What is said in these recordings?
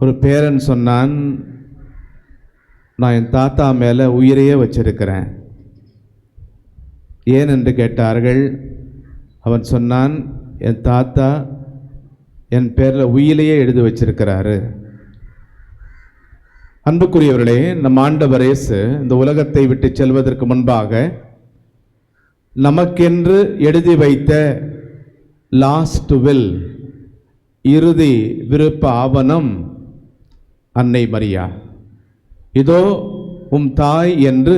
ஒரு பேரன் சொன்னான் நான் என் தாத்தா மேலே உயிரையே வச்சிருக்கிறேன். ஏன்? என்று கேட்டார்கள். அவன் சொன்னான் என் தாத்தா என் பேரில் உயிலையே எழுதி வச்சிருக்கிறாரு. அன்புக்குரியவர்களே நம் ஆண்டவர் இயேசு இந்த உலகத்தை விட்டு செல்வதற்கு முன்பாக நமக்கென்று எழுதி வைத்த லாஸ்ட் வில் இறுதி விருப்ப ஆவணம் அன்னை மரியா. இதோ உம் தாய் என்று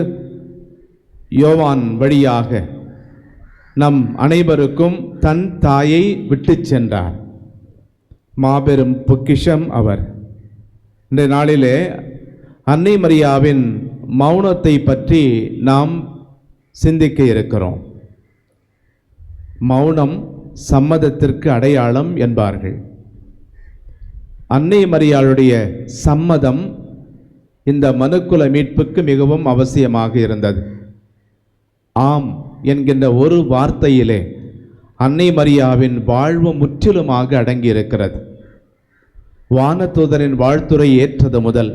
யோவான் வழியாக நம் அனைவருக்கும் தன் தாயை விட்டுச் சென்றார். மாபெரும் பொக்கிஷம் அவர். இந்த நாளிலே அன்னை மரியாவின் மௌனத்தை பற்றி நாம் சிந்திக்க இருக்கிறோம். மௌனம் சம்மதத்திற்கு அடையாளம் என்பார்கள். அன்னை மரியாளுடைய சம்மதம் இந்த மனுக்குல மீட்புக்கு மிகவும் அவசியமாக இருந்தது. ஆம் என்கின்ற ஒரு வார்த்தையிலே அன்னை மரியாவின் வாழ்வு முற்றிலுமாக அடங்கியிருக்கிறது. வானதூதரின் வாழ்த்துரை ஏற்றது முதல்.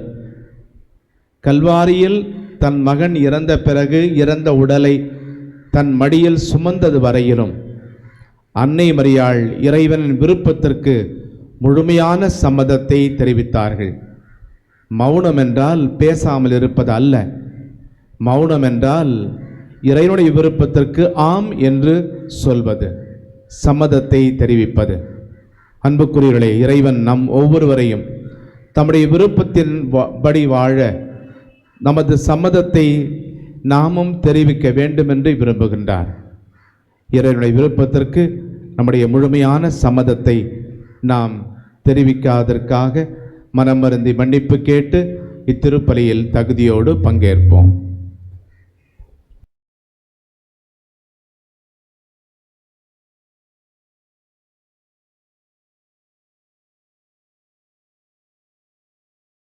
கல்வாரியில் தன் மகன் இறந்த பிறகு இறந்த உடலை தன் மடியில் சுமந்தது வரையிலும் அன்னை மரியாள் இறைவனின் விருப்பத்திற்கு முழுமையான சம்மதத்தை தெரிவித்தார்கள். மௌனம் என்றால் பேசாமல் இருப்பது அல்ல. மௌனம் என்றால் இறைவனுடைய விருப்பத்திற்கு ஆம் என்று சொல்வது சம்மதத்தை தெரிவிப்பது. அன்புக்குரியவர்களே இறைவன் நம் ஒவ்வொருவரையும் தம்முடைய விருப்பத்தின் வ- படி வாழ நமது சம்மதத்தை நாமும் தெரிவிக்க வேண்டும் என்று விரும்புகின்றார். இறைவனுடைய விருப்பத்திற்கு நம்முடைய முழுமையான சம்மதத்தை நாம் தெரிவிக்காதற்காக மனம் மன்னிப்பு கேட்டு இத்திருப்பலியில் தகுதியோடு பங்கேற்போம்.